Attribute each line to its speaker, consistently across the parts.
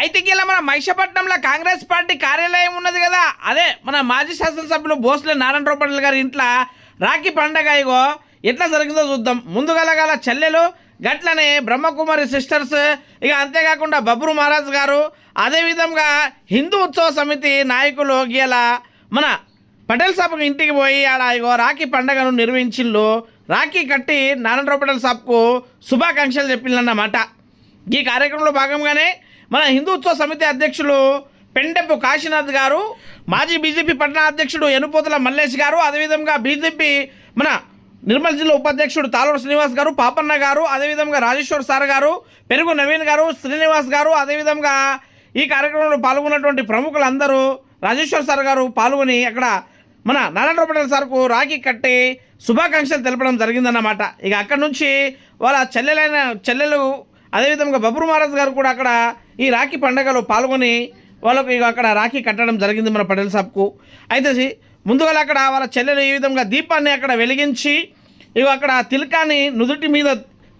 Speaker 1: అయితే ఇలా మన మైషపట్నంలో కాంగ్రెస్ పార్టీ కార్యాలయం ఉన్నది కదా. అదే మన మాజీ శాసనసభ్యులు భోస్లే నారాయణ రూపట్ల గారి ఇంట్లో రాఖీ పండగ ఇగో ఎట్లా జరిగిందో చూద్దాం. ముందుగల గల చెల్లెలు గట్లనే బ్రహ్మకుమారి సిస్టర్స్ ఇక అంతేకాకుండా బబ్రు మహారాజ్ గారు అదేవిధంగా హిందూ ఉత్సవ సమితి నాయకులు గీల మన పటేల్ సాబ్కు ఇంటికి పోయి ఆడ ఇగో రాఖీ పండగను నిర్వహించిళ్ళు. రాఖీ కట్టి నారాయణరావు పటేల్ సాబ్కు శుభాకాంక్షలు చెప్పిందన్నమాట ఈ కార్యక్రమంలో భాగంగానే మన హిందుత్వ సమితి అధ్యక్షులు పెండెప్పు కాశీనాథ్ గారు మాజీ బీజేపీ పట్టణ అధ్యక్షుడు ఎనుపోతుల మల్లేష్ గారు అదేవిధంగా బీజేపీ మన నిర్మల్ జిల్లా ఉపాధ్యక్షుడు తాలూరు శ్రీనివాస్ గారు పాపన్న గారు అదేవిధంగా రాజేశ్వర్ సార్ గారు పెరుగు నవీన్ గారు శ్రీనివాస్ గారు అదేవిధంగా ఈ కార్యక్రమంలో పాల్గొన్నటువంటి ప్రముఖులందరూ రాజేశ్వర్ సార్ గారు పాల్గొని అక్కడ మన నారాయణ పటేల్ సార్కు రాఖీ కట్టి శుభాకాంక్షలు తెలపడం జరిగిందన్నమాట. ఇక అక్కడ నుంచి వాళ్ళ చెల్లెలైన చెల్లెలు అదేవిధంగా బబ్రు మహారాజ్ గారు కూడా అక్కడ ఈ రాఖీ పండగలో పాల్గొని వాళ్ళకు అక్కడ రాఖీ కట్టడం జరిగింది మన పటేల్ సాబ్కు. అయితే సి- ముందుగా అక్కడ వాళ్ళ చెల్లెలు ఈ విధంగా దీపాన్ని అక్కడ వెలిగించి ఇక అక్కడ తిలకాన్ని నుదుటి మీద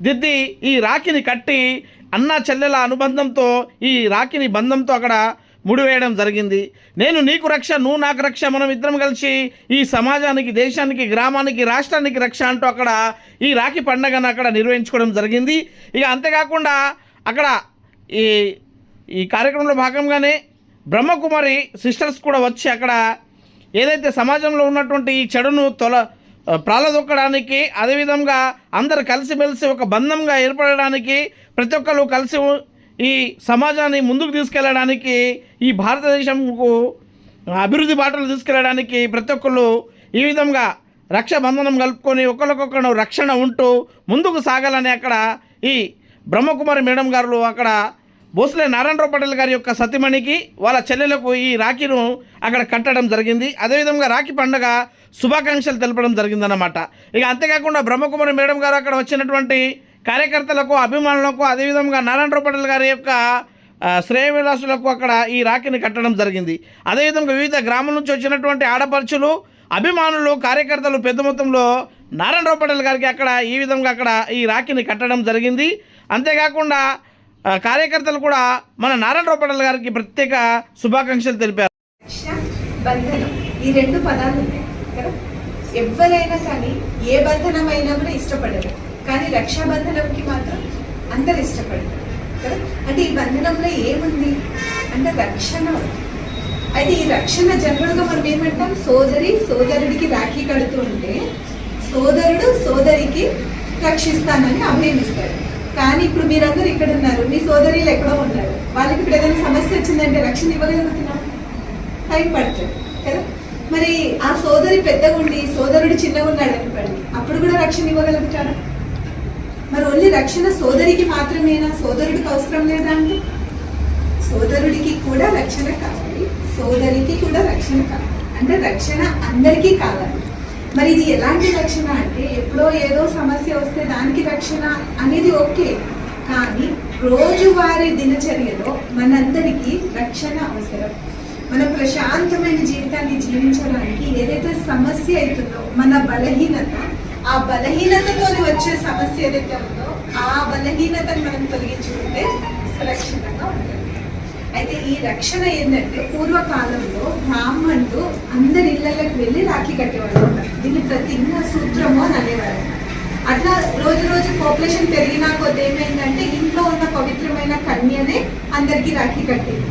Speaker 1: దిద్ది ఈ రాఖీని కట్టి అన్న చెల్లెల అనుబంధంతో ఈ రాఖీని బంధంతో అక్కడ ముడివేయడం జరిగింది. నేను నీకు రక్ష నువ్వు నాకు రక్ష మనం ఇద్దరం కలిసి ఈ సమాజానికి దేశానికి గ్రామానికి రాష్ట్రానికి రక్ష అంటూ అక్కడ ఈ రాఖీ పండగను అక్కడ నిర్వహించుకోవడం జరిగింది. ఇక అంతేకాకుండా అక్కడ ఈ ఈ కార్యక్రమంలో భాగంగానే బ్రహ్మకుమారి సిస్టర్స్ కూడా వచ్చి అక్కడ ఏదైతే సమాజంలో ఉన్నటువంటి ఈ చెడును తొల ప్రాలదొక్కడానికి అదేవిధంగా అందరు కలిసిమెలిసి ఒక బంధంగా ఏర్పడడానికి ప్రతి ఒక్కరు కలిసి ఈ సమాజాన్ని ముందుకు తీసుకెళ్ళడానికి ఈ భారతదేశంకు అభివృద్ధి బాటలు తీసుకెళ్ళడానికి ప్రతి ఒక్కరు ఈ విధంగా రక్షాబంధనం కలుపుకొని ఒకరికొకరు రక్షణ ఉంటూ ముందుకు సాగాలని అక్కడ ఈ బ్రహ్మకుమారి మేడం గారు అక్కడ భోస్లే నారాయణరావు పటేల్ గారి యొక్క సతీమణికి వాళ్ళ చెల్లెలకు ఈ రాఖీను అక్కడ కట్టడం జరిగింది. అదేవిధంగా రాఖీ పండుగ శుభాకాంక్షలు తెలపడం జరిగిందన్నమాట. ఇక అంతేకాకుండా బ్రహ్మకుమారి మేడం గారు అక్కడ వచ్చినటువంటి కార్యకర్తలకు అభిమానులకు అదేవిధంగా నారాయణరావు పటేల్ గారి యొక్క శ్రేయ శ్రేయవిలాసులకు అక్కడ ఈ రాఖీని కట్టడం జరిగింది. అదేవిధంగా వివిధ గ్రామాల నుంచి వచ్చినటువంటి ఆడపడుచులు అభిమానులు కార్యకర్తలు పెద్ద మొత్తంలో నారాయణరావు పటేల్ గారికి అక్కడ ఈ విధంగా అక్కడ ఈ రాఖీని కట్టడం జరిగింది. అంతేకాకుండా కార్యకర్తలు కూడా మన నారాయణ పటేల్ గారికి ప్రత్యేక శుభాకాంక్షలు తెలిపారు.
Speaker 2: రక్ష బంధనం ఈ రెండు పదాలు ఉన్నాయి ఎవరైనా కానీ ఏ బంధనం అయినా కూడా ఇష్టపడరు. కానీ రక్షాబంధనంకి మాత్రం అందరు ఇష్టపడరు కదా? అంటే ఈ బంధనంలో ఏముంది? అంటే రక్షణ. అయితే ఈ రక్షణ జనరల్గా మనం ఏమంటాం? సోదరి సోదరుడికి రాఖీ కడుతూ ఉంటే సోదరుడు సోదరికి రక్షిస్తానని అభయం కానీ ఇప్పుడు మీరందరూ ఇక్కడ ఉన్నారు. మీ సోదరులు ఎక్కడో ఉన్నారు. వాళ్ళకి ఇప్పుడు ఏదైనా సమస్య వచ్చిందంటే రక్షణ ఇవ్వగలుగుతున్నాం. టైం పడుతుంది కదా? మరి ఆ సోదరి పెద్దగా ఉండి సోదరుడు చిన్నగా ఉన్నాడు అనుకోండి అప్పుడు కూడా రక్షణ ఇవ్వగలుగుతాడా? మరి ఓన్లీ రక్షణ సోదరికి మాత్రమేనా? సోదరుడికి అవసరం లేదా అంటే సోదరుడికి కూడా రక్షణ కావాలి. సోదరికి కూడా రక్షణ కావాలి. అంటే రక్షణ అందరికీ కావాలి. మరి ఇది ఎలాంటి రక్షణ అంటే ఎప్పుడో ఏదో సమస్య వస్తే దానికి రక్షణ అనేది ఓకే. కానీ రోజువారీ దినచర్యలో మనందరికీ రక్షణ అవసరం. మన ప్రశాంతమైన జీవితాన్ని జీవించడానికి ఏదైతే సమస్య అవుతుందో మన బలహీనత ఆ బలహీనతతో వచ్చే సమస్య ఏదైతే ఉందో ఆ బలహీనతను మనం తొలగించుకుంటే సురక్షితంగా ఉంటుంది. అయితే ఈ రక్షణ ఏంటంటే పూర్వకాలంలో బ్రాహ్మణులు అందరి ఇళ్ళకి వెళ్ళి రాఖీ కట్టేవాళ్ళు దీన్ని ప్రతిజ్ఞ సూత్రము అని అనేవారు అట్లా రోజు రోజు పాపులేషన్ పెరిగినా కొద్ది ఏమైందంటే ఇంట్లో ఉన్న పవిత్రమైన కన్యనే అందరికీ రాఖీ కట్టేది.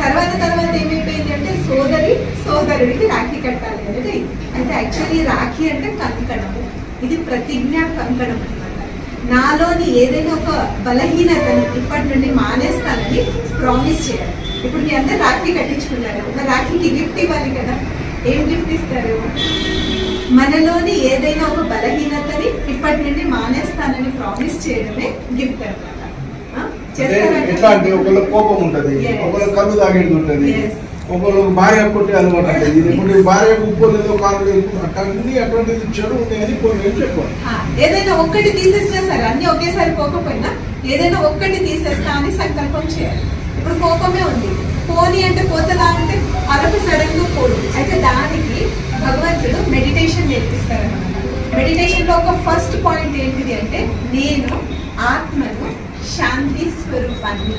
Speaker 2: తర్వాత తర్వాత ఏమైపోయింది అంటే సోదరి సోదరుడికి రాఖీ కట్టాలి. అనేది అయితే యాక్చువల్లీ రాఖీ అంటే కంకణము. ఇది ప్రతిజ్ఞ కంకణం అన్నమాట. నాలోని ఏదైనా ఒక బలహీనతను ఇప్పటి నుండి మానేస్తానని ప్రామిస్ చేయాలి. ఇప్పుడు మీ అందరు రాఖీ కట్టించుకున్నారు? ఒక రాఖీకి గిఫ్ట్ ఇవ్వాలి కదా. ఏం గిఫ్ట్ ఇస్తారు? మనలోని ఏదైనా ఒక బలహీనతని ఇప్పటి నుండి మానేస్తానని ప్రామిస్ చేయడమే గిఫ్ట్?
Speaker 3: ఎట్లా అంటే ఒకళ్ళ కోపం ఉంటది. ఒకళ్ళ కళ్ళు తాగేది ఉంటది. ఒకళ్ళు భార్య కొట్టే అలవాటు అంటే ఇది. ఇప్పుడు భార్య ఉప్పు ఉప్పోలేదో కాలు లేదు అన్ని అటువంటిది చెడు ఉన్నాయని కొన్ని చెప్పాలి
Speaker 2: ఏదైనా ఒక్కటి తీసేసినా సరే అన్ని ఒకేసారి పోకపోయినా ఏదైనా ఒక్కటి తీసేస్తా అని సంకల్పం చేయాలి. ఇప్పుడు కోపమే ఉంది. పోని అంటే పోతలా అంటే అరకు సడన్గా పోడు. అయితే దానికి భగవంతుడు మెడిటేషన్ నేర్పిస్తారన్నమాట. మెడిటేషన్లో ఒక ఫస్ట్ పాయింట్ ఏంటిది అంటే నేను ఆత్మను శాంతి స్వరూపాన్ని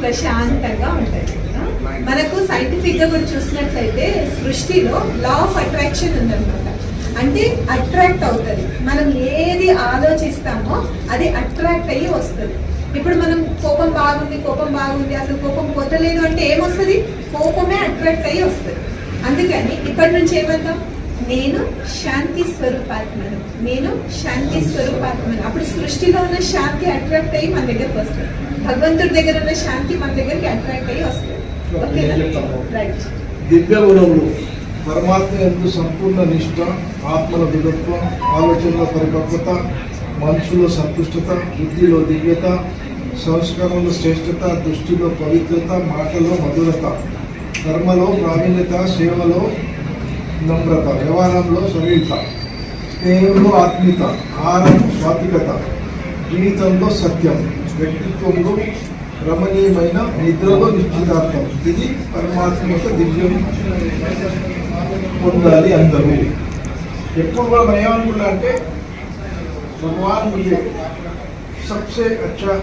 Speaker 2: ప్రశాంతంగా ఉంటుంది మనకు సైంటిఫిక్గా కూడా చూసినట్లయితే సృష్టిలో లా ఆఫ్ అట్రాక్షన్ ఉందన్నమాట. అంటే అట్రాక్ట్ అవుతుంది. మనం ఏది ఆలోచిస్తామో అది అట్రాక్ట్ అయ్యి వస్తుంది. ఇప్పుడు మనం కోపం బాగుంది కోపం బాగుంది అసలు కోపం పోతలేదు అంటే ఏమొస్తుంది? కోపమే అట్రాక్ట్ అయ్యి వస్తుంది. అందుకని ఇప్పటి నుంచి ఏమంటాం నేను శాంతి స్వరూపాత్మను నేను శాంతి స్వరూపాత్మను. అప్పుడు సృష్టిలో ఉన్న శాంతి అట్రాక్ట్ అయ్యి మన దగ్గరకు వస్తుంది. భగవంతుడి దగ్గర ఉన్న శాంతి మన దగ్గరికి అట్రాక్ట్ అయ్యి వస్తుంది. ఓకేనా రైట్
Speaker 3: దివ్య గుణములు పరమాత్మ ఎందు సంపూర్ణ నిష్ట ఆత్మల దృఢత్వం ఆలోచనల పరిపక్వత మనసులో సంతుష్టత బుద్ధిలో దివ్యత సంస్కారంలో శ్రేష్టత దృష్టిలో పవిత్రత మాటలో మధురత కర్మలో ప్రావీణ్యత సేవలో నమ్రత వ్యవహారంలో సరళత స్నేహంలో ఆత్మీయత ఆహారం స్వాతికత జీవితంలో సత్యం. వ్యక్తిత్వంలో రమణీయమైన నిద్రలో నిశ్చితార్థం ఇది పరమాత్మ యొక్క దివ్యం పొందాలి అందరూ ఎప్పుడు కూడా మనం ఏమనుకున్నా అంటే भगवान मुझे सबसे अच्छा